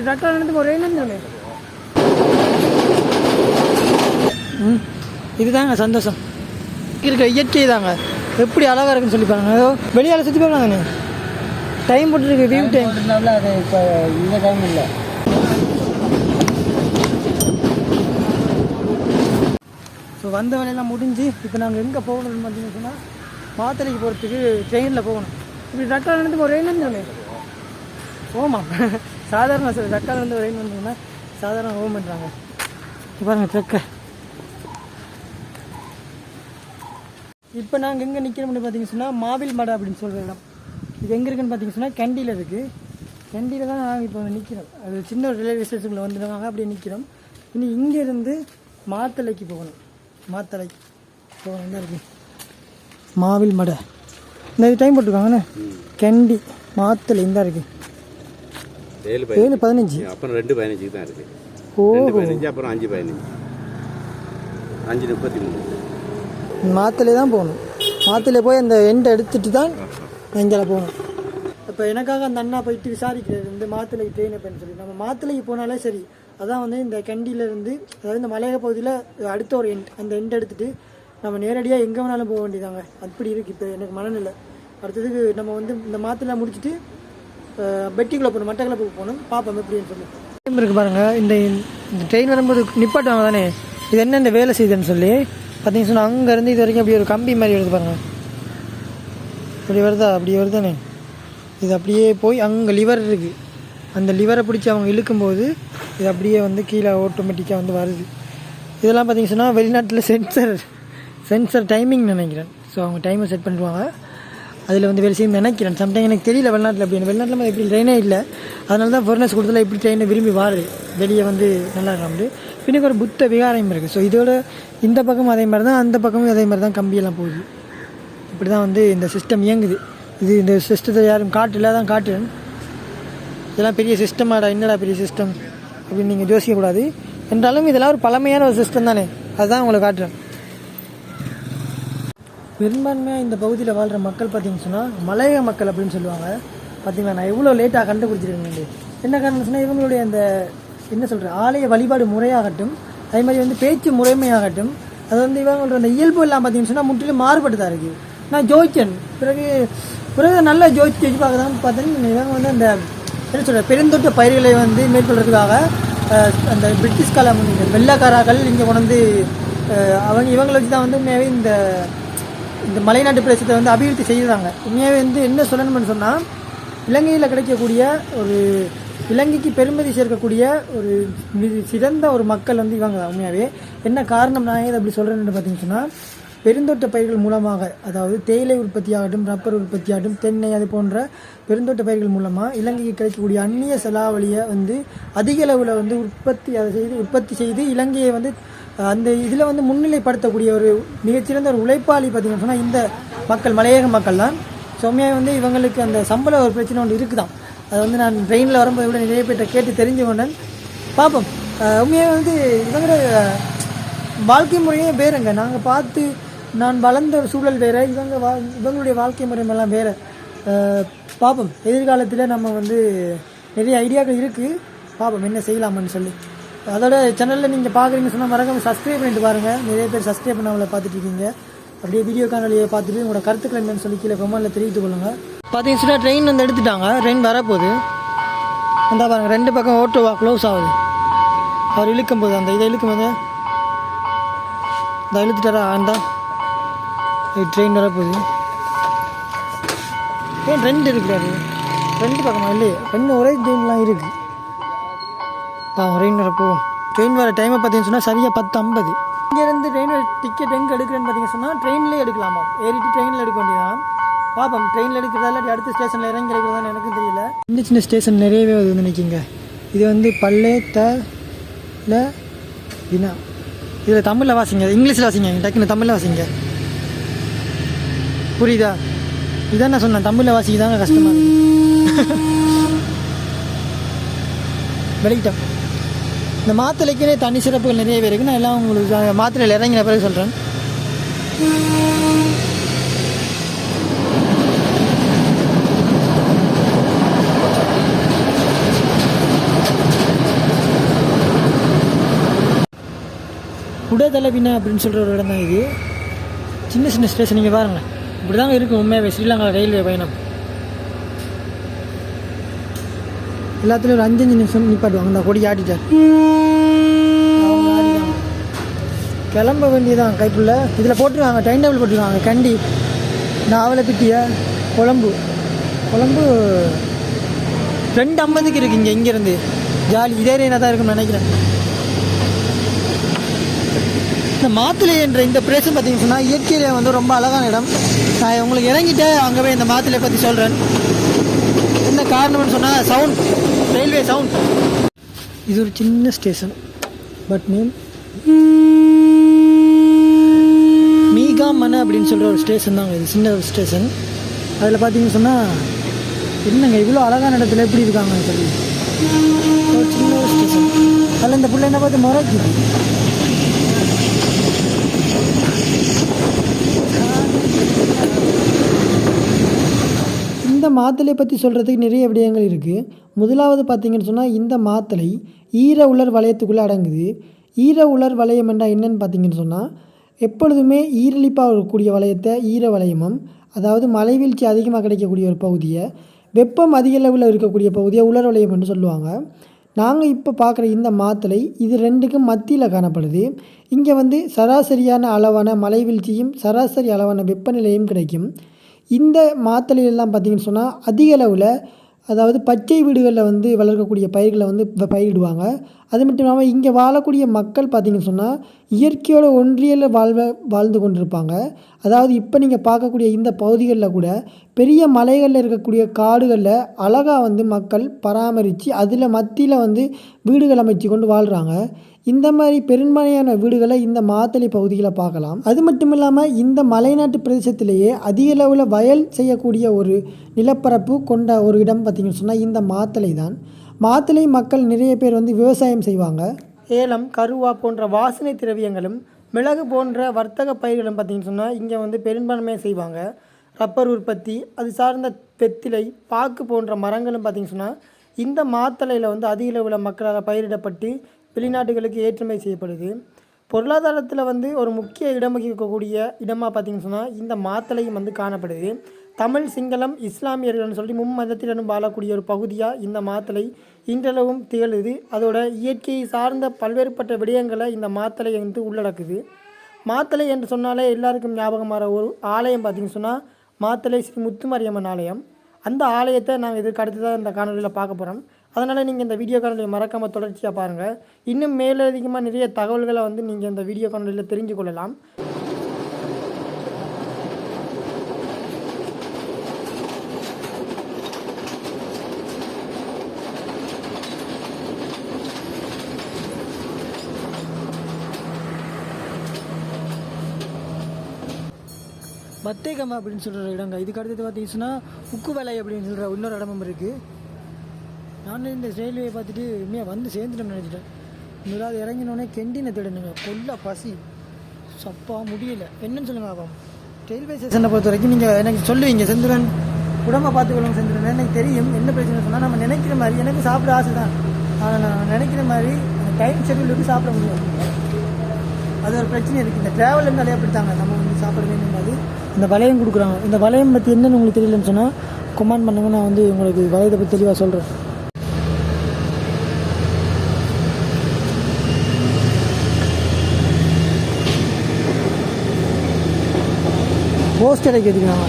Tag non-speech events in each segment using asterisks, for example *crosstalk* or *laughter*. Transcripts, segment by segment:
இப்படி ரெட்டை நடந்து ஒரே நிமிஷம் ம் இதுதாங்க சந்தோஷம் இருக்கிற இயற்கை தாங்க எப்படி அழகாக இருக்குன்னு சொல்லி பாருங்க ஏதோ வெளியால் சுற்றி போகலாம் தானே டைம் போட்டுருக்கு வியூ டைம் போட்டதுனால அது இப்போ இந்த டைம் இல்லை ஸோ வந்த வேலையெல்லாம் முடிஞ்சு இப்போ நாங்கள் எங்கே போகணும்னு பார்த்தீங்கன்னு சொன்னால் மாத்தளைக்கு போகிறதுக்கு ட்ரெயினில் போகணும் இப்படி ரெட்டை நடந்து ஒரு ரயில் தானே ஓமா சாதாரண சார் ரெட்டை வந்து ஒரு ரயில் சாதாரண ஓம் பண்ணுறாங்க பாருங்க ட்ரக்கை இப்போ நாங்கள் எங்கே நிற்கிறோம்னு பார்த்தீங்கன்னு சொன்னால் மாவில் மடை அப்படின்னு சொல்கிற இடம். இது எங்கே இருக்குன்னு பார்த்தீங்கன்னு சொன்னால் கண்டியில் இருக்குது கண்டியில் தான் நாங்கள் இப்போ நிற்கிறோம் அது சின்ன ஒரு ரயில்வே ஸ்டேஷனுக்குள்ளே வந்துடுவாங்க அப்படியே நிற்கிறோம் இனி இங்கேருந்து மாத்தளைக்கு போகணும். மாத்தளை போகணும். என்ன இருக்குது மாவில் மடை. இந்த டைம் போட்டிருக்காங்கண்ணே கண்டி மாத்தளை. இந்த இருக்குது ஏழு பதினஞ்சு. அப்புறம் ரெண்டு பதினஞ்சுக்கு தான் இருக்கு. ஓ ரெண்டு பதினஞ்சு அப்புறம் அஞ்சு பதினஞ்சு. அஞ்சு முப்பத்தி மூணு மாத்தளை தான் போகணும். மாத்தளை போய் அந்த எண்டை எடுத்துட்டு தான் எங்கே போகணும். இப்போ எனக்காக அந்த அண்ணா போயிட்டு விசாரிக்கிறாரு இந்த மாத்தளைக்கு ட்ரெயின் எப்படின்னு சொல்லி. நம்ம மாத்தளைக்கு போனாலே சரி. அதான் வந்து இந்த கண்டியில இருந்து அதாவது இந்த மலையக பகுதியில் அடுத்த ஒரு எண்ட் அந்த எண்ட் எடுத்துட்டு நம்ம நேரடியாக எங்கே வேணாலும் போக வேண்டியதாங்க. அப்படி இருக்குது இப்போ எனக்கு மனநிலை. அடுத்ததுக்கு நம்ம வந்து இந்த மாத்தளை முடிச்சுட்டு பெட்டிக்குள்ளே போகணும் மட்டக்களப்புக்கு போகணும். பார்ப்போம் எப்படின்னு சொல்லி. டைம் இருக்கு பாருங்க. இந்த ட்ரெயின் வரும்போது நிப்பாட்டுவாங்க தானே? இது என்ன இந்த வேலை செய்யுதுன்னு சொல்லி. பார்த்தீங்கன்னு சொன்னால் அங்கேருந்து இது வரைக்கும் அப்படி ஒரு கம்பி மாதிரி வருது பாருங்க. அப்படி வருதா? அப்படி வருதானே? இது அப்படியே போய் அங்கே லிவர் இருக்குது அந்த லிவரை பிடிச்சி அவங்க இழுக்கும்போது இது அப்படியே வந்து கீழே ஆட்டோமேட்டிக்காக வந்து வருது. இதெல்லாம் பார்த்தீங்கன்னு சொன்னால் வெளிநாட்டில் சென்சர் சென்சர் டைமிங் நினைக்கிறேன். ஸோ அவங்க டைமை செட் பண்ணிடுவாங்க. அதில் வந்து வேலை செய்யும் நினைக்கிறேன். சம்டைம் எனக்கு தெரியல வெளிநாட்டில் அப்படி வெளிநாட்டில் எப்படி ட்ரெயினே இல்லை. அதனால தான் ஃபோர்னஸ் கொடுத்தல எப்படி ட்ரெயினை விரும்பி வாரு. வெளியே வந்து நல்லா இருக்காமட்டு பின்னுக்கு ஒரு புத்த விகாரம் இருக்குது ஸோ இதோட இந்த பக்கமும் அதே மாதிரி தான் அந்த பக்கமும் அதே மாதிரி தான் கம்பியெல்லாம் போகுது. இப்படி தான் வந்து இந்த சிஸ்டம் இயங்குது. இது இந்த சிஸ்டத்தை யாரும் காட்டில் தான் காட்டுறேன். இதெல்லாம் பெரிய சிஸ்டமாடா என்னடா பெரிய சிஸ்டம் அப்படின்னு நீங்கள் யோசிக்கக்கூடாது என்றாலும் இதெல்லாம் ஒரு பழமையான ஒரு சிஸ்டம் தானே. அதுதான் உங்களை காட்டுறேன். பெரும்பான்மையாக இந்த பகுதியில் வாழ்கிற மக்கள் பார்த்தீங்கன்னு சொன்னால் மலையக மக்கள் அப்படின்னு சொல்லுவாங்க. பார்த்தீங்களா நான் எவ்வளோ லேட்டாக கண்டுபிடிச்சிருக்கேன் என்ன காரணம் சொன்னால் இவங்களுடைய அந்த என்ன சொல்கிற ஆலய வழிபாடு முறையாகட்டும் அதே மாதிரி வந்து பேச்சு முறைமையாகட்டும் அது வந்து இவங்களோட அந்த இயல்பு எல்லாம் பார்த்தீங்கன்னு சொன்னால் முற்றிலும் மாறுபட்டுதான் இருக்குது நான் ஜோதிச்சன் பிறகு பிறகு நல்லா ஜோதிச்சு ஜோதிச்சு பார்க்கதான் பார்த்தீங்கன்னா இவங்க வந்து அந்த என்ன சொல்கிற பெருந்தொற்ற பயிர்களை வந்து மேற்கொள்கிறதுக்காக அந்த பிரிட்டிஷ் காலம் வெள்ளக்காராக்கள் இங்கே கொண்டு வந்து அவங்க இவங்களை வச்சு தான் வந்து உண்மையாகவே இந்த இந்த மலைநாட்டு பிரதேசத்தை வந்து அபிவிருத்தி செய்கிறாங்க உண்மையாகவே வந்து என்ன சொல்லணும்னு சொன்னால் இலங்கையில் கிடைக்கக்கூடிய ஒரு இலங்கைக்கு பெருமதி சேர்க்கக்கூடிய ஒரு மிக சிறந்த ஒரு மக்கள் வந்து இவங்க உண்மையாகவே என்ன காரணம் நான் ஏன் அப்படி சொல்கிறேன்னு பார்த்தீங்கன்னு சொன்னால் பெருந்தோட்ட பயிர்கள் மூலமாக அதாவது தேயிலை உற்பத்தியாகட்டும் ரப்பர் உற்பத்தியாகட்டும் தென்னை அது போன்ற பெருந்தோட்ட பயிர்கள் மூலமாக இலங்கைக்கு கிடைக்கக்கூடிய அந்நிய செலாவளியை வந்து அதிக அளவில் வந்து உற்பத்தி அதை செய்து உற்பத்தி செய்து இலங்கையை வந்து அந்த இதில் வந்து முன்னிலைப்படுத்தக்கூடிய ஒரு மிகச்சிறந்த ஒரு உழைப்பாளி பார்த்திங்கன்னு சொன்னால் இந்த மக்கள் மலையக மக்கள் தான். சௌமியாக வந்து இவங்களுக்கு அந்த சம்பள ஒரு பிரச்சனை ஒன்று இருக்குதான் அது வந்து நான் ட்ரெயினில் வரும்போது விட நிறைய பேர்கிட்ட கேட்டு தெரிஞ்சு கொண்டேன் பார்ப்போம் உண்மையாக வந்து இவங்களோட வாழ்க்கை முறையே வேறுங்க. நாங்கள் பார்த்து நான் வளர்ந்த ஒரு சூழல் வேறு இவங்க வா இவங்களுடைய வாழ்க்கை முறைமெல்லாம் வேறு. பார்ப்போம். எதிர்காலத்தில் நம்ம வந்து நிறைய ஐடியாக்கள் இருக்குது பார்ப்போம் என்ன செய்யலாமன்னு சொல்லி. அதோட சேனலில் நீங்கள் பார்க்குறீங்க சொன்னால் மறக்காம சப்ஸ்கிரைப் பண்ணிட்டு பாருங்கள் நிறைய பேர் சப்ஸ்கிரைப் பண்ணவங்கள பார்த்துட்டு இருக்கீங்க அப்படியே வீடியோ காணொலியை பார்த்துட்டு உங்களோட கருத்துக்கள் என்னன்னு சொல்லி கீழே கமெண்ட்டில் தெரிவித்துக் கொள்ளுங்கள் பார்த்தீங்கன்னா ட்ரெயின் வந்து எடுத்துட்டாங்க. ட்ரெயின் வரப்போகுது. அந்த பாருங்கள் ரெண்டு பக்கம் ஓட்டோவா க்ளோஸ் ஆகுது. அவர் இழுக்கும் போது அந்த இதை இழுக்கும் போது. இந்த இழுத்துட்டாரா? அந்த ட்ரெயின் வரப்போகுது. ஏன் ரெண்டு இருக்கிறாரு ரெண்டு பக்கமா? இல்லையே. ரெண்டு ஒரே ட்ரெயின்லாம் இருக்குது ரெயின் வரப்போ ட்ரெயின் வர டைமை பார்த்தீங்கன்னு சொன்னால் சரியாக பத்து ஐம்பது இங்கேருந்து ட்ரெயின் டிக்கெட் எங்கே எடுக்கிறேன்னு பார்த்தீங்கன்னு சொன்னால் ட்ரெயின்லேயே எடுக்கலாமா? ஏறிட்டு ட்ரெயினில் எடுக்க வேண்டியதான் பார்ப்போம் ட்ரெயினில் எடுக்கிறதா இல்லாட்டி அடுத்த ஸ்டேஷனில் இறங்கி எடுக்கிறதான்னு எனக்கும் தெரியல. சின்ன சின்ன ஸ்டேஷன் நிறையவே வந்து நினைக்கிங்க இது வந்து பல்லே த ல இதில் தமிழில் வாசிங்க இங்கிலீஷில் வாசிங்க டக்குன்னு தமிழில் வாசிங்க. புரியுதா? இதான் நான் சொன்னேன் தமிழில் வாசிக்கதாங்க கஷ்டமாக இருக்கு. *laughs* இந்த மாத்திரைக்குன்னே தனி சிறப்புகள் நிறையவே இருக்குது நான் எல்லாம் உங்களுக்கு மாத்திரையில் இறங்கின பிறகு சொல்கிறேன் குடதளவினா அப்படின்னு சொல்கிற ஒரு இடம் தான் இது. சின்ன சின்ன ஸ்டேஷன் நீங்கள் பாருங்கள் இப்படி தாங்க இருக்கும் உண்மையாகவே ஸ்ரீலங்கா ரயில்வே பயணம். எல்லாத்துலேயும் ஒரு அஞ்சஞ்சு நிமிஷம் நிப்பாட்டுவாங்க. அந்த கொடி ஆடிட்டார் கிளம்ப வேண்டியதான் கைப்புள்ள இதில் போட்டுருவாங்க டைம் டேபிள் போட்டுருவாங்க கண்டி. நான் பிட்டிய குழம்பு. குழம்பு ரெண்டு ஐம்பதுக்கு இருக்கு இங்கே இங்கேருந்து. ஜாலி. இதே ரேனாக தான் இருக்கும்னு நினைக்கிறேன். இந்த மாத்துளை என்ற இந்த பிரேசம் பார்த்தீங்கன்னு சொன்னால் இயற்கையில் வந்து ரொம்ப அழகான இடம். நான் உங்களுக்கு இறங்கிட்டு அங்கே போய் இந்த மாத்துளை பற்றி சொல்கிறேன் என்ன காரணம்னு சொன்னால் சவுண்ட் ரயில்வே சவுண்ட். இது ஒரு சின்ன ஸ்டேஷன். பட் நேம் மீகா மன அப்படின்னு சொல்கிற ஒரு ஸ்டேஷன் தாங்க. இது சின்ன ஒரு ஸ்டேஷன். அதில் பார்த்தீங்கன்னு சொன்னால் என்னங்க இவ்வளோ அழகான இடத்துல எப்படி இருக்காங்கன்னு சொல்லி ஒரு சின்ன ஒரு ஸ்டேஷன். அதில் இந்த பிள்ளை என்ன பார்த்து முறைக்குது மாத்தலை மாத்தளை பற்றி சொல்கிறதுக்கு நிறைய விடயங்கள் இருக்குது முதலாவது பார்த்திங்கன்னு சொன்னால் இந்த மாத்தளை ஈர உலர் வளையத்துக்குள்ளே அடங்குது. ஈர உலர் வளையம் என்றால் என்னன்னு பார்த்தீங்கன்னு சொன்னால் எப்பொழுதுமே ஈரலிப்பாக இருக்கக்கூடிய வளையத்தை ஈர வளையமும் அதாவது மலைவீழ்ச்சி அதிகமாக கிடைக்கக்கூடிய ஒரு பகுதியை வெப்பம் அதிக அளவில் இருக்கக்கூடிய பகுதியை உலர் வளையம் என்று சொல்லுவாங்க. நாங்கள் இப்போ பார்க்குற இந்த மாத்தளை இது ரெண்டுக்கும் மத்தியில் காணப்படுது. இங்கே வந்து சராசரியான அளவான மலைவீழ்ச்சியும் சராசரி அளவான வெப்பநிலையும் கிடைக்கும். இந்த மாத்தலையெல்லாம் பார்த்தீங்கன்னு சொன்னால் அதிக அளவில் அதாவது பச்சை வீடுகளில் வந்து வளர்க்கக்கூடிய பயிர்களை வந்து இப்போ பயிரிடுவாங்க. அது மட்டும் இல்லாமல் இங்கே வாழக்கூடிய மக்கள் பார்த்தீங்கன்னு சொன்னால் இயற்கையோட ஒன்றியல வாழ்வ வாழ்ந்து கொண்டிருப்பாங்க. அதாவது இப்போ நீங்கள் பார்க்கக்கூடிய இந்த பகுதிகளில் கூட பெரிய மலைகளில் இருக்கக்கூடிய காடுகளில் அழகாக வந்து மக்கள் பராமரித்து அதில் மத்தியில் வந்து வீடுகள் அமைச்சு கொண்டு வாழ்கிறாங்க இந்த மாதிரி பெரும்பாலான வீடுகளை இந்த மாத்தளை பகுதியில் பார்க்கலாம். அது மட்டும் இல்லாமல் இந்த மலைநாட்டு பிரதேசத்திலேயே அதிக அளவில் வயல் செய்யக்கூடிய ஒரு நிலப்பரப்பு கொண்ட ஒரு இடம் பார்த்திங்கன்னு சொன்னால் இந்த மாத்தளை தான். மாத்தளை மக்கள் நிறைய பேர் வந்து விவசாயம் செய்வாங்க. ஏலம் கருவா போன்ற வாசனை திரவியங்களும் மிளகு போன்ற வர்த்தக பயிர்களும் பார்த்திங்கன்னு சொன்னால் இங்கே வந்து பெரும்பான்மையாக செய்வாங்க. ரப்பர் உற்பத்தி அது சார்ந்த வெத்திலை பாக்கு போன்ற மரங்களும் பார்த்திங்கன்னு சொன்னால் இந்த மாத்தலையில் வந்து அதிக அளவில் மக்களால் பயிரிடப்பட்டு வெளிநாட்டுகளுக்கு ஏற்றுமதி செய்யப்படுது. பொருளாதாரத்தில் வந்து ஒரு முக்கிய இடம் வகிக்கக்கூடிய இடமாக பார்த்தீங்கன்னு சொன்னால் இந்த மாத்தலையும் வந்து காணப்படுது. தமிழ் சிங்களம் இஸ்லாமியர்கள்னு சொல்லி மும்மதத்தினரும் வாழக்கூடிய ஒரு பகுதியாக இந்த மாத்தலை இன்றளவும் திகழுது. அதோட இயற்கையை சார்ந்த பல்வேறுபட்ட விடயங்களை இந்த மாத்தலை வந்து உள்ளடக்குது. மாத்தளை என்று சொன்னாலே எல்லாருக்கும் ஞாபகமாகிற ஒரு ஆலயம் பார்த்தீங்கன்னு சொன்னால் மாத்தளை ஸ்ரீ முத்துமாரியம்மன் ஆலயம். அந்த ஆலயத்தை நாங்கள் இதற்கு அடுத்ததாக இந்த காணொலியில் பார்க்க போகிறோம் அதனால் நீங்கள் இந்த வீடியோ காணொலியை மறக்காமல் தொடர்ச்சியாக பாருங்கள் இன்னும் மேலதிகமாக நிறைய தகவல்களை வந்து நீங்கள் இந்த வீடியோ காணொலியில் தெரிஞ்சு கொள்ளலாம் பத்தேகம் அப்படின்னு சொல்கிற இடங்க. இதுக்கு அடுத்தது பார்த்தீங்கன்னா உக்கு வேலை அப்படின்னு சொல்கிற இன்னொரு இடமும் இருக்குது நான் இந்த ரயில்வே பார்த்துட்டு இனிமே வந்து சேர்ந்துட்டோம்னு நினச்சிட்டேன். முதலாவது இறங்கினோடனே கெண்டினை தேடணுங்க கொல்ல பசி. சப்பா முடியல. என்னன்னு சொல்லுங்கள் ஆகும் ரயில்வே ஸ்டேஷனை பொறுத்த வரைக்கும் நீங்கள் எனக்கு சொல்லுவீங்க செந்துரன். உடம்ப பார்த்துக்கொள்ளுங்க செந்துரன். எனக்கு தெரியும் என்ன பிரச்சனை சொன்னால் நம்ம நினைக்கிற மாதிரி எனக்கு சாப்பிட ஆசை தான் ஆனால் நான் நினைக்கிற மாதிரி டைம் ஷெட்யூலுக்கு சாப்பிட முடியாது. அது ஒரு பிரச்சனை இருக்குது இந்த ட்ராவல் இருந்தாலே அப்படித்தாங்க நம்ம வந்து சாப்பிட இந்த வளையம் கொடுக்குறாங்க. இந்த வளையம் பற்றி என்னன்னு உங்களுக்கு தெரியலன்னு சொன்னால் கமெண்ட் பண்ணுங்க நான் வந்து உங்களுக்கு வளையத்தை பற்றி தெளிவாக சொல்கிறேன் போஸ்டரை கேட்டுக்கிறாங்க.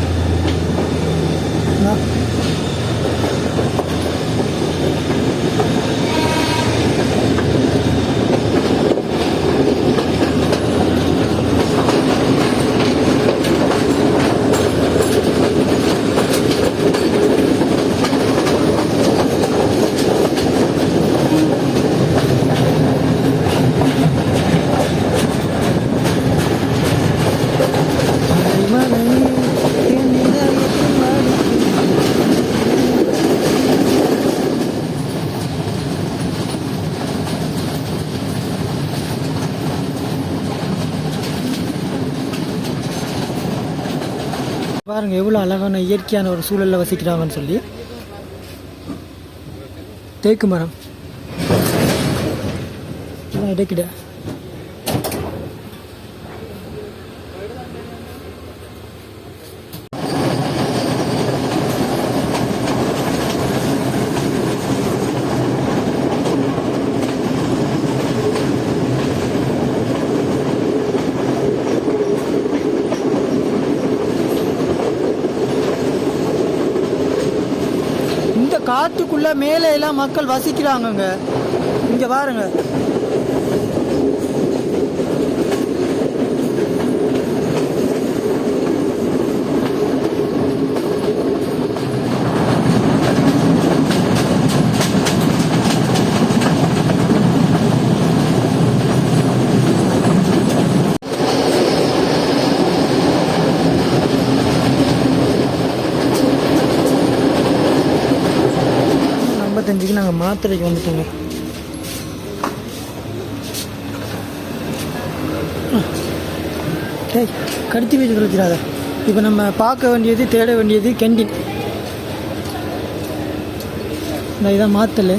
பாருங்கள் எவ்வளோ அழகான இயற்கையான ஒரு சூழலில் வசிக்கிறாங்கன்னு சொல்லி. தேக்கு மரம். இடைக்கிட. மேலே எல்லாம் மக்கள் வசிக்கிறாங்கங்க. இங்கே பாருங்க. நாங்கள் மாத்திரைக்கு வந்துட்டோங்க. டேய் கடிச்சு வச்சு தொலைச்சிடாத இப்போ நம்ம பார்க்க வேண்டியது தேட வேண்டியது கேண்டீன் இந்த இதான் மாத்தல்.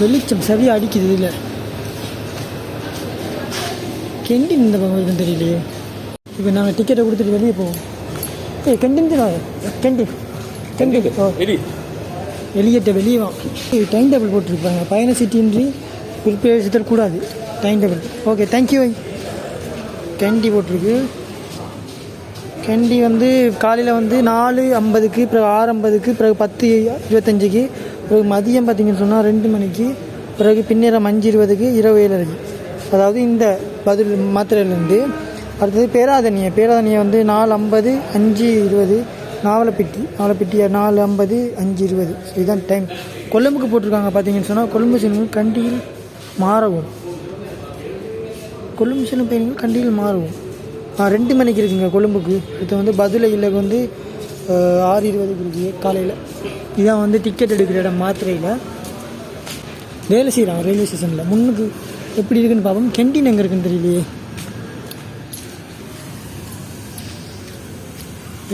வெளிச்சம் சரியாக அடிக்குது இதில். கேண்டீன் இந்த பக்கம் இருக்குன்னு தெரியலையே. இப்போ நாங்கள் டிக்கெட்டை கொடுத்துட்டு வெளியே போவோம். ஏய் கேண்டீன் தான் கேண்டீன் கேண்டீன் ஓ. வெளியேட்ட வெளியே டைம் டேபிள் போட்டிருப்பாங்க. பயண சீட்டின்றி பிற்பேசித்தல் கூடாது time table okay thank you candy போட்டிருக்கு. கேண்டி வந்து காலையில் வந்து நாலு ஐம்பதுக்கு பிறகு ஆறு ஐம்பதுக்கு பிறகு பத்து இருபத்தஞ்சிக்கு பிறகு மதியம் பார்த்தீங்கன்னு சொன்னால் ரெண்டு மணிக்கு பிறகு பின்னேறம் அஞ்சு இருபதுக்கு இரவு ஏழரைக்கு அதாவது இந்த பதில் மாத்திரையிலேருந்து அடுத்தது பேராதனியை. பேராதனியை வந்து நாலு ஐம்பது அஞ்சு இருபது நாவலப்பிட்டி நாவலப்பிட்டி நாலு ஐம்பது அஞ்சு இருபது. ஸோ இதுதான் டைம் கொழும்புக்கு போட்டிருக்காங்க பார்த்தீங்கன்னு சொன்னால் கொழும்பு செல்லும் கண்டியில் மாறவும். கொழும்பு செல்லும் பயணிகள் கண்டியில் மாறவும். ஆ ரெண்டு மணிக்கு இருக்குங்க கொழும்புக்கு. அடுத்து வந்து பதிலையில் வந்து ஆறு இருபதுக்கு இருக்குது காலையில். இதான் வந்து டிக்கெட் எடுக்கிற இடம் மாத்திரையில். வேலை செய்கிறாங்க ரயில்வே ஸ்டேஷனில் முன்னுக்கு எப்படி இருக்குன்னு பார்ப்போம். கெண்டின் எங்கே இருக்குன்னு தெரியலையே.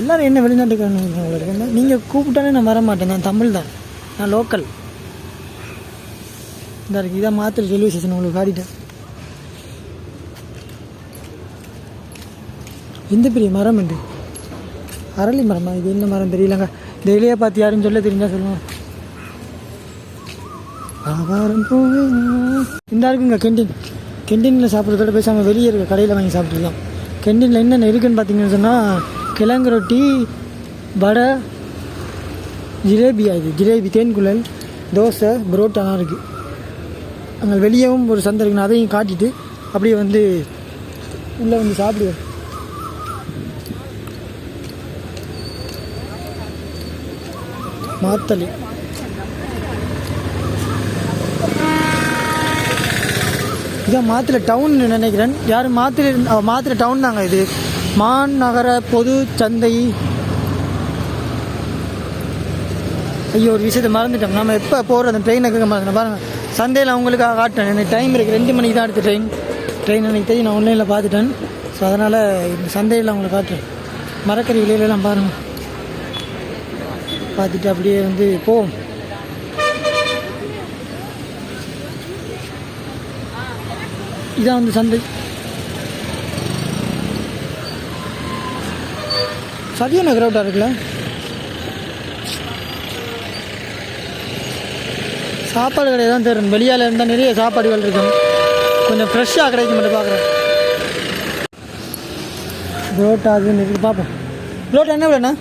எல்லாரும் என்ன வெளிநாட்டுக்காரங்க நீங்கள் கூப்பிட்டாலே நான் வர மாட்டேன் நான் தமிழ் தான் நான் லோக்கல் இந்த இருக்கு இதான் மாத்திரை ரயில்வே ஸ்டேஷன் உங்களுக்கு காட்டிட்டேன். இந்த பெரிய மரம் உண்டு அரளி மரமா? இது என்ன மரம் தெரியலங்க டெய்லியாக பார்த்து யாருன்னு சொல்ல தெரிஞ்சா சொல்லுவோம் ஆவாரம் போவே இந்த இருக்குங்க கேண்டீன் கேண்டீனில் சாப்பிட்றதோட பேசாமல் வெளியே இருக்க கடையில் வாங்கி சாப்பிட்டுக்கலாம். கேண்டீனில் என்னென்ன இருக்குன்னு பார்த்தீங்கன்னு சொன்னால் கிழங்கு ரொட்டி வடை ஜிலேபி இது ஜிலேபி தேன்குழல் தோசை புரோட்டாலாம் இருக்குது அங்கே வெளியவும் ஒரு சந்தை இருக்குன்னு அதையும் காட்டிட்டு அப்படியே வந்து உள்ளே வந்து சாப்பிடுவோம் மாத்தளி. இதான் மாத்திரை டவுன் நினைக்கிறேன். யாரும் மாத்திரை மாத்திரை டவுன் தாங்க இது. மாநகர பொது சந்தை. ஐயோ ஒரு விஷயத்தை மறந்துட்டோம். நம்ம எப்போ போகிற அந்த ட்ரெயினுக்கு மறந்துட்டோம் பாருங்கள் சந்தையில் அவங்களுக்காக காட்டேன் எனக்கு டைம் இருக்குது ரெண்டு மணிக்கு தான் அடுத்த ட்ரெயின் ட்ரெயின் எனக்கு தெரியும். நான் ஆன்லைனில் பார்த்துட்டேன். ஸோ அதனால் இந்த சந்தையில் அவங்கள காட்டுறேன். மரக்கறி விலையிலலாம் பாருங்கள் பார்த்துட்டு அப்படியே வந்து போவோம். இதான் வந்து சந்தை. சரியான கிரௌட்டாக இருக்குல்ல? சாப்பாடு கடை தான் தெரியும் வெளியால் இருந்தால் நிறைய சாப்பாடுகள் இருக்கும் கொஞ்சம் ஃப்ரெஷ்ஷாக கிடைக்க மட்டும் பார்க்குறேன். புரோட்டா அது இருக்கு பார்ப்போம். புரோட்டா என்ன விலைண்ணா?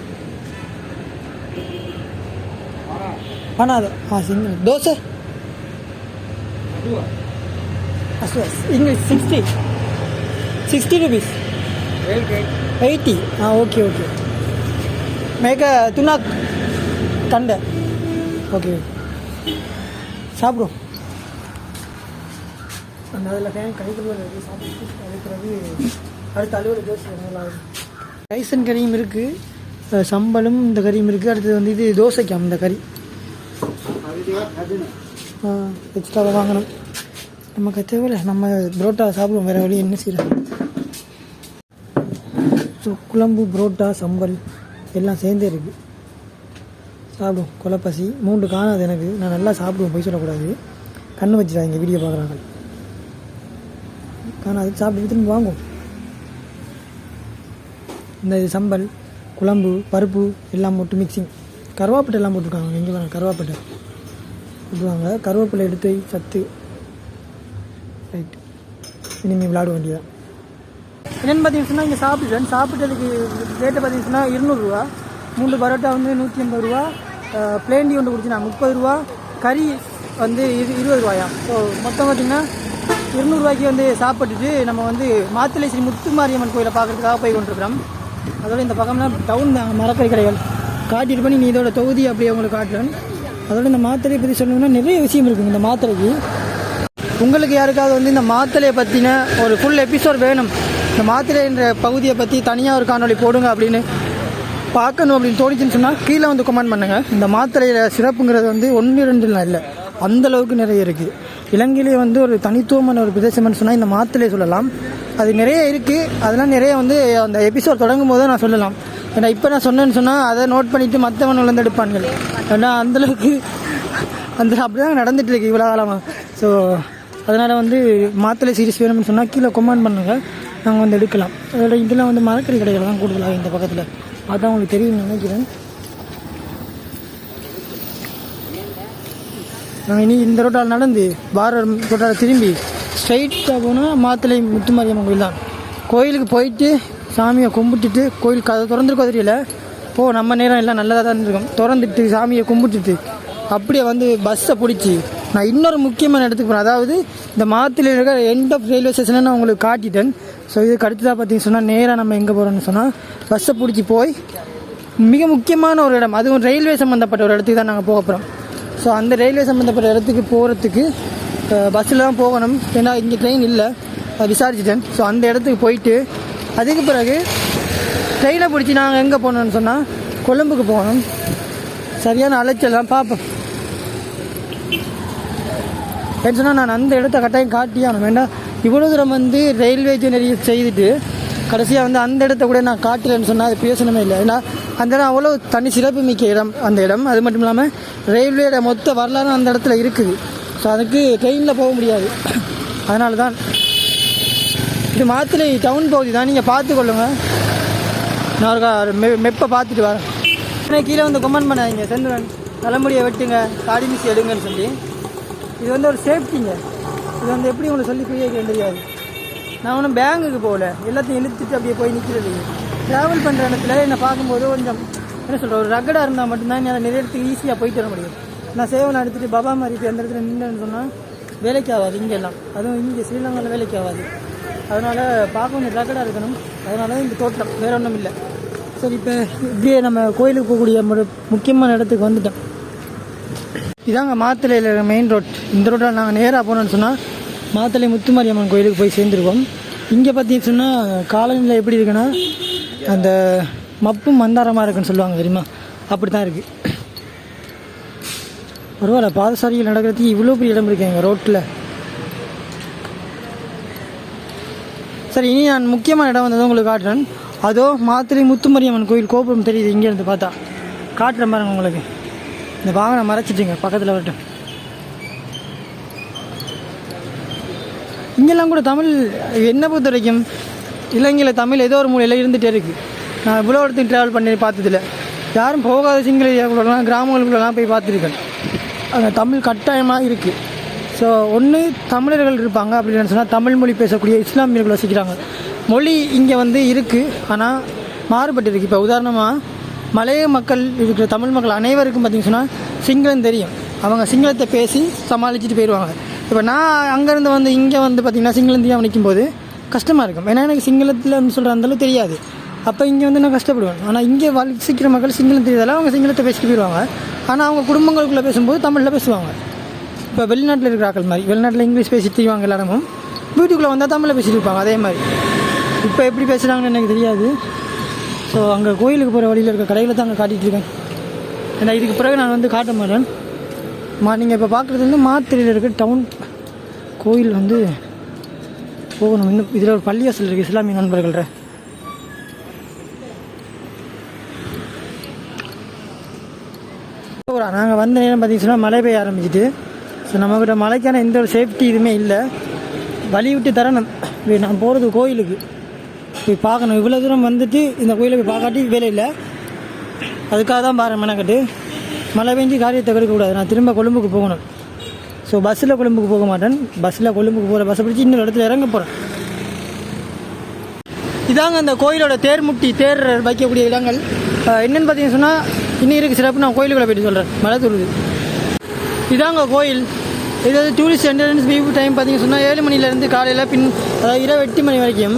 பண்ணாது ஆ single. Dosa? English sixty. Sixty rupees eighty. ஆ ஓகே ஓகே மேக்க துணா தண்டை ஓகே சாப்பிடும் அந்த அதில் ஃபேன் கழிக்கிறது சாப்பிட்டு கழிக்கிறது அடுத்த அலுவலக தோசை ரைசன் கறியும் இருக்குது சம்பளும் இந்த கறியும் இருக்குது அடுத்தது வந்து இது தோசைக்காம் இந்த கறி. எக்ஸ்ட்ராவாக வாங்கணும். நமக்கு தேவையில்ல. நம்ம புரோட்டா சாப்பிடுவோம். வேறு வழி என்ன செய்யலாம் ஸோ குழம்பு புரோட்டா சம்பல். எல்லாம் சேர்ந்தே இருக்குது சாப்பிடுவோம் கொலப்பசி மூன்று காணாது எனக்கு. நான் நல்லா சாப்பிடுவேன் போய் சொல்லக்கூடாது. கண்ணு வச்சுட்டாங்க வீடியோ பார்க்குறாங்க. காணாது. சாப்பிட்டு திரும்பி வாங்குவோம். இந்த இது சம்பல் குழம்பு பருப்பு எல்லாம் போட்டு மிக்சிங் கருவாப்பட்டை எல்லாம் போட்டிருக்காங்க. எங்கே வாங்க கருவாப்பட்டை. போட்டுருவாங்க. கருவேப்பிலை எடுத்து சத்து. ரைட் இனிமேல் விளையாட வேண்டியதான் என்னென்னு பார்த்தீங்கன்னா இங்கே சாப்பிட்டேன் சாப்பிட்டதுக்கு ரேட்டு பார்த்தீங்கன்னா இருநூறுவா மூணு பரோட்டா வந்து நூற்றி ஐம்பது ரூபா. பிளேண்டி ஒன்று குடிச்சினா முப்பது ரூபா. கறி வந்து இரு இருபது ரூபாயா? ஸோ மொத்தம் பார்த்திங்கன்னா இருநூறுவாய்க்கு வந்து சாப்பிட்டுட்டு நம்ம வந்து மாத்தலை ஸ்ரீ முத்துமாரியம்மன் கோயிலை பார்க்குறதுக்காக போய் கொண்டிருக்கிறோம். அதோட இந்த பக்கம்லாம் டவுன் தான் மரக்கறி கடைகள். காட்டிட்டு பண்ணி நீ இதோட தொகுதி அப்படியே உங்களுக்கு காட்டுறேன். அதோட இந்த மாத்திரையை பற்றி சொல்லணும்னா நிறைய விஷயம் இருக்குங்க இந்த மாத்திரைக்கு உங்களுக்கு யாருக்காவது வந்து இந்த மாத்திரையை பற்றின ஒரு ஃபுல் எபிசோட் வேணும். இந்த மாத்திரை என்ற பகுதியை பற்றி தனியாக ஒரு காணொளி போடுங்க அப்படின்னு பார்க்கணும் அப்படின்னு தோணிச்சுன்னு சொன்னால் கீழே வந்து கமெண்ட் பண்ணுங்கள் இந்த மாத்திரையில் சிறப்புங்கிறது வந்து ஒன்று ரெண்டுலாம் இல்லை. அந்த அளவுக்கு நிறைய இருக்குது இலங்கையிலே வந்து ஒரு தனித்துவமான ஒரு பிரதேசம்னு சொன்னால் இந்த மாத்திரையை சொல்லலாம். அது நிறைய இருக்குது அதெல்லாம் நிறைய வந்து அந்த எபிசோட் தொடங்கும் போது நான் சொல்லலாம். ஏன்னா இப்போ நான் சொன்னேன்னு சொன்னால் அதை நோட் பண்ணிவிட்டு மற்றவன் வந்து எடுப்பாங்க ஏன்னா அந்தளவுக்கு அந்த அப்படி தான் நடந்துட்டு இருக்கு இவ்வளோ காலமாக ஸோ அதனால் வந்து மாத்திரை சீரிஸ் வேணும்னு சொன்னால் கீழே கொமெண்ட் பண்ணுங்கள் நாங்கள் வந்து எடுக்கலாம். அதோட இதெல்லாம் வந்து மரக்கறி கடைகள் தான் கூடுதலாக இந்த பக்கத்தில். அதான் உங்களுக்கு தெரியும் நினைக்கிறேன். நாங்கள் இனி இந்த ரோட்டால் நடந்து பார ரோட்டால் திரும்பி ஸ்ட்ரைட்டாக போனால் மாத்தளை முத்துமாரியம்மன் கோயில் தான். கோயிலுக்கு போயிட்டு சாமியை கும்பிட்டுட்டு கோயில் கதை திறந்துருக்கோ தெரியல. போ நம்ம நேரம் எல்லாம் நல்லதாக தான் இருக்கும். திறந்துட்டு சாமியை கும்பிட்டுட்டு அப்படியே வந்து பஸ்ஸை பிடிச்சி நான் இன்னொரு முக்கியமான இடத்துக்கு போகிறேன் அதாவது இந்த மாத்தில் இருக்கிற எண்ட் ஆஃப் ரயில்வே ஸ்டேஷனை நான் உங்களுக்கு காட்டிட்டேன். ஸோ இதுக்கு அடுத்ததாக பார்த்தீங்கன்னு சொன்னால் நேராக நம்ம எங்கே போகிறோம்னு சொன்னால் பஸ்ஸை பிடிச்சி போய் மிக முக்கியமான ஒரு இடம். அதுவும் ரயில்வே சம்மந்தப்பட்ட ஒரு இடத்துக்கு தான் நாங்கள் போக போகிறோம் ஸோ அந்த ரயில்வே சம்மந்தப்பட்ட இடத்துக்கு போகிறதுக்கு பஸ்ஸில் தான் போகணும். ஏன்னா இங்கே ட்ரெயின் இல்லை. அதை விசாரிச்சிட்டேன். ஸோ அந்த இடத்துக்கு போயிட்டு அதுக்கு பிறகு ட்ரெயினை பிடிச்சி நாங்கள் எங்கே போகணும்னு சொன்னால் கொழும்புக்கு போகணும். சரியான அலைச்சல்லாம் பார்ப்போம் ஏன்னு சொன்னால் நான் அந்த இடத்த கட்டாயம் காட்டியாகணும் வேண்டாம் இவ்வளோ தூரம் வந்து ரயில்வே ஜெனரி செய்துட்டு கடைசியாக வந்து அந்த இடத்த கூட நான் காட்டலைன்னு சொன்னால் அது பேசணுமே இல்லை. ஏன்னா அந்த இடம் அவ்வளோ தனி சிறப்பு மிக்க இடம் அந்த இடம். அது மட்டும் இல்லாமல் ரயில்வேயோட மொத்த வரலாறும் அந்த இடத்துல இருக்குது. ஸோ அதுக்கு ட்ரெயினில் போக முடியாது. அதனால தான் இது மாத்திரை டவுன் பகுதி தான். நீங்கள் பார்த்துக்கொள்ளுங்க நான் ஒரு மெ மெப்பை பார்த்துட்டு வரேன். உடனே கீழே வந்து கமெண்ட் பண்ணாதீங்க. செந்துவன் தலைமுடியை வெட்டுங்க தாடி மிஸ் எடுங்கன்னு சொல்லி. இது வந்து ஒரு சேஃப்டிங்க இது வந்து எப்படி உங்களுக்கு சொல்லி புரிய வைக்க தெரியாது நான் ஒன்றும் பேங்குக்கு போகல. எல்லாத்தையும் இழுத்துட்டு அப்படியே போய் நிற்கிறது ட்ராவல் பண்ணுற இடத்துல என்னை பார்க்கும்போது கொஞ்சம் என்ன சொல்கிற ஒரு ரகடாக இருந்தால் மட்டும்தான் என்னால் நிறைய இடத்துக்கு ஈஸியாக போயிட்டு வர முடியும். நான் சேவனை எடுத்துகிட்டு பாபா மாதிரி அந்த இடத்துல நின்றுன்னு சொன்னால் வேலைக்கு ஆகாது இங்கெல்லாம். அதுவும் இங்கே ஸ்ரீலங்காவில் வேலைக்கு ஆகாது அதனால் பார்க்க கொஞ்சம் ரகடாக இருக்கணும். அதனால தான் இந்த தோட்டம் வேற ஒன்றும் இல்லை. சரி இப்போ இப்படியே நம்ம கோயிலுக்கு போகக்கூடிய முக்கியமான இடத்துக்கு வந்துட்டோம். இதாங்க மாத்தலையில் இருக்கிற மெயின் ரோட் இந்த ரோட்டில் நாங்கள் நேராக போனோம்னு சொன்னால் மாத்தளை முத்துமாரியம்மன் கோயிலுக்கு போய் சேர்ந்துருக்கோம். இங்கே பார்த்தீங்கன்னு சொன்னால் காலநிலை எப்படி இருக்குன்னா அந்த மப்பும் மந்தாரமாக இருக்குன்னு சொல்லுவாங்க தெரியுமா? அப்படி தான் இருக்குது பரவாயில்ல பாதசாரிகள் நடக்கிறதுக்கு இவ்வளோ பெரிய இடம் இருக்கு எங்கள் ரோட்டில் சரி இனி நான் முக்கியமான இடம் வந்ததும் உங்களுக்கு காட்டுறேன். அதோ மாத்திரை முத்துமாரியம்மன் கோயில் கோபுரம் தெரியுது இங்கேருந்து பார்த்தா. காட்டுற பாருங்க உங்களுக்கு. இந்த வாகனம் மறைச்சிட்டுங்க பக்கத்தில் வரட்டும். இங்கெல்லாம் கூட தமிழ் என்ன பொறுத்த வரைக்கும் இலங்கையில் தமிழ் ஏதோ ஒரு மூலையில் இருந்துகிட்டே இருக்குது நான் இவ்வளோ இடத்துக்கு ட்ராவல் பண்ணி பார்த்ததில்ல. யாரும் போகாத சிங்கள ஏரியாக்குள்ளலாம் கிராமங்களுக்குள்ளலாம் போய் பார்த்துருக்கேன். அந்த தமிழ் கட்டாயமாக இருக்குது ஸோ ஒன்று தமிழர்கள் இருப்பாங்க அப்படின்னு சொன்னால் தமிழ் மொழி பேசக்கூடிய இஸ்லாமியர்கள் வசிக்கிறாங்க. மொழி இங்கே வந்து இருக்குது ஆனால் மாறுபட்டு இருக்குது இப்போ உதாரணமாக மலைய மக்கள் இருக்கிற தமிழ் மக்கள் அனைவருக்கும் பார்த்தீங்கன்னு சொன்னால் சிங்களம் தெரியும். அவங்க சிங்களத்தை பேசி சமாளிச்சுட்டு போயிடுவாங்க இப்போ நான் அங்கேருந்து வந்து இங்கே வந்து பார்த்திங்கன்னா சிங்களம் தெரியாமல் நிற்கும்போது கஷ்டமாக இருக்கும். ஏன்னா எனக்கு சிங்களத்தில் சொல்கிற அந்தளவு தெரியாது. அப்போ இங்கே வந்து நான் கஷ்டப்படுவேன். ஆனால் இங்கே வசிக்கிற மக்கள் சிங்களம் தெரியாதால அவங்க சிங்களத்தை பேசிட்டு போயிடுவாங்க ஆனால் அவங்க குடும்பங்களுக்குள்ளே பேசும்போது தமிழில் பேசுவாங்க. இப்போ வெளிநாட்டில் இருக்கிற ஆக்கள் மாதிரி வெளிநாட்டில் இங்கிலீஷ் பேசி தெரிவாங்க எல்லாருமும் வீட்டுக்குள்ளே வந்தால் தமிழில் பேசிட்டு இருப்பாங்க அதே மாதிரி. இப்போ எப்படி பேசுகிறாங்கன்னு எனக்கு தெரியாது. ஸோ அங்கே கோயிலுக்கு போகிற வழியில் இருக்க கடையில் தான் அங்கே காட்டிகிட்டு இருக்கேன். ஏன்னா இதுக்கு பிறகு நான் வந்து காட்ட மாட்டேன். மா நீங்கள் இப்போ பார்க்குறது வந்து மாத்திரையில் இருக்க டவுன் கோயில் வந்து போகணும். இன்னும் இதில் ஒரு பள்ளிவாசல் இருக்குது இஸ்லாமிய நண்பர்கள்ற நாங்கள் வந்த நேரம் பார்த்தீங்கன்னா மழை பெய்ய ஆரம்பிச்சிட்டு ஸோ நம்மக்கிட்ட மழைக்கான எந்த ஒரு சேஃப்டி இதுவுமே இல்லை. வழி விட்டு தரணும். நான் போகிறது கோயிலுக்கு. போய் பார்க்கணும். இவ்வளோ தூரம் வந்துட்டு இந்த கோயிலை போய் பார்க்காட்டி வேலை இல்லை. அதுக்காக தான் பாரு மெனக்கட்டு. மழை பெஞ்சு காரியத்தை கெடுக்கக்கூடாது நான் திரும்ப கொழும்புக்கு போகணும். ஸோ பஸ்ஸில் கொழும்புக்கு போக மாட்டேன். பஸ்ஸில் கொழும்புக்கு போகிற பஸ்ஸை பிடிச்சி இன்னொரு இடத்துல இறங்க போகிறேன் இதாங்க அந்த கோயிலோட தேர் முட்டி தேர் வைக்கக்கூடிய இடங்கள். என்னென்னு பார்த்தீங்கன்னு சொன்னால் இன்னும் இருக்குது சிறப்பு. நான் கோயிலுக்குள்ளே போயிட்டு சொல்கிறேன் மழை தூருது. இதாங்க கோயில். இது வந்து டூரிஸ்ட் என்ட்ரன்ஸ் வியூ டைம் பார்த்தீங்கன்னு சொன்னால் ஏழு மணிலேருந்து காலையில் பின் அதாவது இரவு எட்டு மணி வரைக்கும்.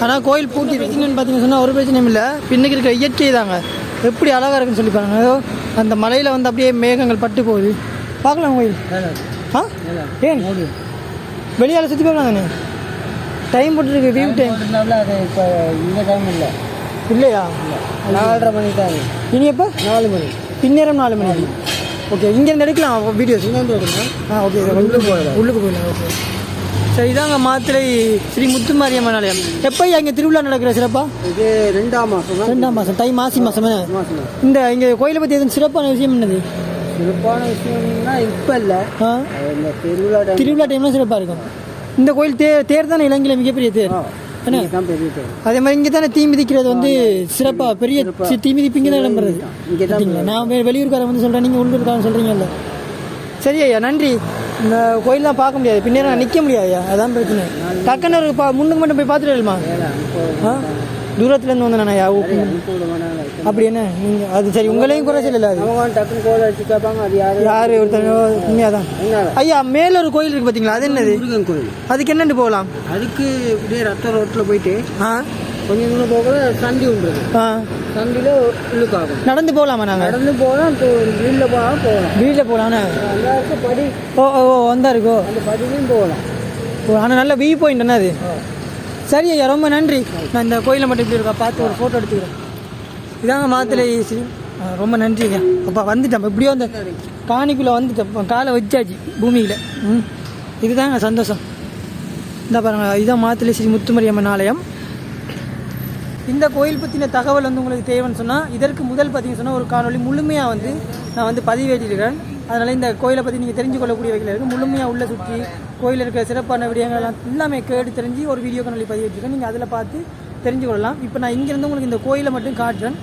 ஆனால் கோயில் பூட்டி இருக்குன்னு பார்த்தீங்கன்னு சொன்னால் ஒரு பிரச்சனையும் இல்லை. பின்னுக்கு இருக்கிற இயற்கை தாங்க. எப்படி அழகாக இருக்குன்னு சொல்லி பாருங்க. அதோ அந்த மலையில் வந்து அப்படியே மேகங்கள் பட்டு போகுது. பார்க்கலாம் கோயில். ஆ? ஏன்? வெளியால் சுற்றி பார்க்கலாம் தானே? டைம் போட்டுருக்கு வியூ டைம் அது இப்போ இந்த டைம் இல்லை. இல்லையா? நாலரை மணி தான் இனி எப்போ? நாலு மணி. பின்னேரம் நாலு மணிக்கு ஓகே இங்கேருந்து எடுக்கலாம். வீடியோஸ் இங்கேருந்து எடுக்கணும் ஆ ஓகே உள்ளுக்கு போயிடலாம் உள்ளுக்கு போயிடலாம் ஓகே சரி இதாங்க மாத்திரை ஸ்ரீ முத்துமாரியம்மன் ஆலயம். எப்போ இங்கே திருவிழா நடக்கிற சிறப்பா? இது ரெண்டாம் மாதம் ரெண்டாம் மாதம் தை மாசி மாதமே இந்த இங்கே கோயிலை பற்றி எதுவும் சிறப்பான விஷயம் என்னது? சிறப்பான விஷயம்னா இப்போ இல்லை. திருவிழா திருவிழா டைம்லாம் சிறப்பாக இருக்கும். இந்த கோயில் தேர் தேர் தானே இலங்கையில் மிகப்பெரிய தேர்? அதே மாதிரி இங்கே தானே தீ மிதிக்கிறது வந்து சிறப்பாக பெரிய தீ மிதிப்பு இங்கே தான் இடம்பெறது? நான் வெளியூர்காரன் வந்து சொல்கிறேன் நீங்கள் உள்ளூர்காரன் சொல்கிறீங்கல்ல சரி ஐயா நன்றி. இந்த கோயிலெலாம் பார்க்க முடியாது. நான் நிற்க முடியாது ஐயா. அதான் பிரச்சனை. டக்குன்னு ஒரு பா முன்னுக்கு மட்டும் போய் பார்த்துட்டு வருமா ஆ? தூரத்துலேருந்து விட மாட்டாங்க அப்படி என்ன? நீங்கள் அது சரி உங்களையும் குறை சொல்லல அது. டக்குன்னு கோல் அடிச்சு கேட்பாங்க அது யாரு? யார்? ஒருத்தர் உண்மையாக தான் ஐயா மேல ஒரு கோயில் இருக்கு பார்த்தீங்களா அது என்னது? முருகன் கோயில். அதுக்கு என்னண்டு போகலாம்? அதுக்கு இப்படியே ரத்த ரோட்டில் போயிட்டு ஆ. கொஞ்சம் தூரம் போக சண்டி உண்டு ஆ. சண்டியில் உள்ளுக்காகும் நடந்து போகலாமா நாங்கள் நடந்து போகலாம் வீட்டில் போகலாம் போகலாம். வீட்டில் இடத்துல படி. ஓ ஓ வந்தா இருக்கோ? அந்த படிலையும் போகலாம். ஆனால் நல்ல வியூ பாயிண்ட் என்ன அது? சரி ஐயா ரொம்ப நன்றி. நான் இந்த கோயிலை மட்டும் இப்படி இருக்கா பார்த்து ஒரு ஃபோட்டோ எடுத்துக்கிறேன். இதாங்க மாத்திரை ஸ்ரீ ரொம்ப நன்றி ஐயா. அப்பா வந்துட்டேன். இப்படியோ அந்த காணிக்குள்ளே வந்துட்டேன். காலை வச்சாச்சு பூமியில். ம். இதுதாங்க சந்தோஷம். இந்த பாருங்க இதான் மாத்திரை ஸ்ரீ முத்துமரியம்மன் ஆலயம். இந்த கோயில் பற்றின தகவல் வந்து உங்களுக்கு தேவைன்னு சொன்னால் இதற்கு முதல் பார்த்தீங்கன்னு சொன்னால் ஒரு காணொளி முழுமையாக வந்து நான் வந்து பதிவேற்றிருக்கிறேன். அதனால் இந்த கோயிலை பற்றி நீங்கள் தெரிஞ்சு கொள்ளக்கூடிய வகையில் இருக்குது முழுமையாக உள்ள சுற்றி கோயில் இருக்கிற சிறப்பான விடயங்கள் எல்லாம் எல்லாமே கேட்டு தெரிஞ்சு ஒரு வீடியோ காணொலி பதிவேற்றிருக்கேன் நீங்கள் அதில் பார்த்து தெரிஞ்சு கொள்ளலாம். இப்போ நான் இங்கேருந்து உங்களுக்கு இந்த கோயிலை மட்டும் காட்டுறேன்.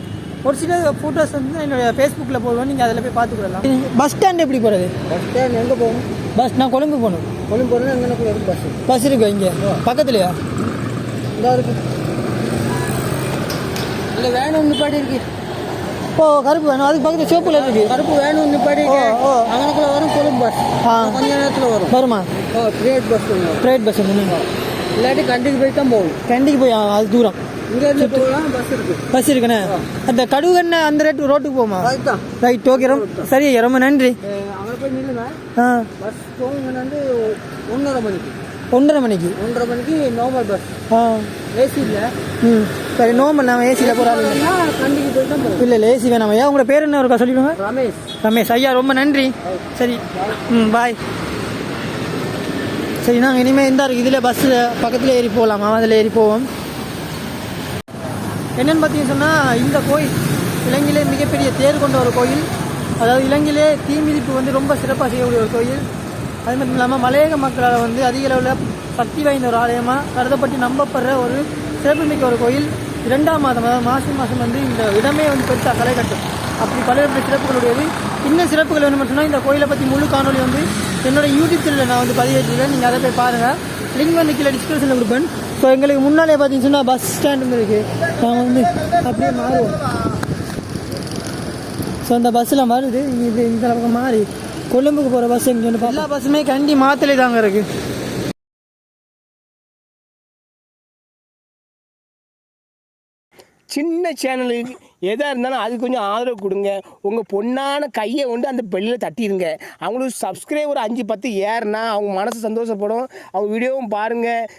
ஒரு சில ஃபோட்டோஸ் வந்து நான் என்னோட ஃபேஸ்புக்கில் போடுவேன். நீங்கள் அதில் போய் பார்த்துக்கொள்ளலாம் பஸ் ஸ்டாண்ட் எப்படி போகிறது பஸ் ஸ்டாண்ட் எங்கே போகணும்? பஸ் நான் கொழும்பு போகணும். கொழும்பு போகணும் எங்கே பஸ் பஸ் இருக்கு இங்கே? பக்கத்துலையா? இந்த இருக்கு. இல்லை வேணும் நிப்பாடி இருக்கு ஓ கருப்பு வேணும். அதுக்கு பக்கத்தில் சிவப்புல இருக்கு. கருப்பு வேணும் நிப்பாடி ஓ, ஓ. அங்கனக்குள்ள வரும் கொழும்பு பஸ் ஆ. கொஞ்ச நேரத்தில் வரும். வருமா? ஓ பிரைவேட் பஸ் ப்ரைவேட் பஸ் இல்லாட்டி கண்டிக்கு போய் தான் போகணும். கண்டிக்கு போய் அது தூரம். இங்கேருந்து போகலாம் பஸ் இருக்கு. பஸ் இருக்குண்ணே அந்த கடுகண்ணே அந்த ரேட்டு ரோட்டுக்கு போமா? ரைட் ஓகே ரொம்ப சரி ரொம்ப நன்றி. அங்கே போய் நில்லுங்க. ஆ. பஸ் போகுங்க வந்து ஒன்றரை மணிக்கு. ஒன்றரை மணிக்கு. ஒன்றரை மணிக்கு நார்மல் பஸ் ஏசி இல்லை. ம். சரி நோமல் நான் ஏசியில் போகணும் இல்லை இல்லை ஏசி வேணாம். ஐயா உங்களோட பேர் என்ன இருக்கா சொல்லிடுங்க? ரமேஷ். ரமேஷ். ஐயா ரொம்ப நன்றி. சரி. ம் பாய் சரி நாங்கள் இனிமேல் இந்த இருக்கு. இதில் பஸ்ஸில் பக்கத்தில் ஏறி போகலாமா அதில் ஏறி போவோம். என்னென்னு பார்த்தீங்கன்னு சொன்னால் இந்த கோயில் இலங்கையிலே மிகப்பெரிய தேர் கொண்ட ஒரு கோயில். அதாவது இலங்கையிலே தீமிதிப்பு வந்து ரொம்ப சிறப்பாக செய்யக்கூடிய ஒரு கோயில். அது மட்டும் இல்லாமல் மலையக மக்களால் வந்து அதிக அளவில் சக்தி வாய்ந்த ஒரு ஆலயமாக கருதப்பட்டு நம்பப்படுற ஒரு சிறப்புமிக்க ஒரு கோயில் இரண்டாம் மாதம் அதாவது மாசி மாதம் வந்து இந்த இடமே வந்து பெருசாக கலை கட்டும். அப்படி பல்வேறு சிறப்புகளுடையது. இன்னும் சிறப்புகள் வேணும் மட்டும்னா இந்த கோயிலை பற்றி முழு காணொலி வந்து என்னோட யூடியூப் சேனலில் நான் வந்து பதிவேற்றிருக்கேன். நீங்கள் அதை போய் பாருங்கள் லிங்க் வந்து கீழே டிஸ்கிரிப்ஷனில் கொடுப்பேன். ஸோ எங்களுக்கு முன்னாலே பார்த்தீங்கன்னா பஸ் பஸ் வந்து இருக்குது நாங்கள் வந்து அப்படியே மாறுவோம். ஸோ அந்த பஸ்ஸில் மாறுது இது இந்த பக்கம் மாறி. கொழும்புக்கு போகிற பஸ் எல்லா பஸ்ஸுமே கண்டி மாத்தலே தாங்க இருக்குது சின்ன சேனலுக்கு எதாக இருந்தாலும் அது கொஞ்சம் ஆதரவு கொடுங்க. உங்கள் பொண்ணான கையை கொண்டு அந்த பெல்லில் தட்டிடுங்க அவங்களுக்கு சப்ஸ்கிரைபர் அஞ்சு பத்து ஏறுனா அவங்க மனசு சந்தோஷப்படும். அவங்க வீடியோவும் பாருங்கள்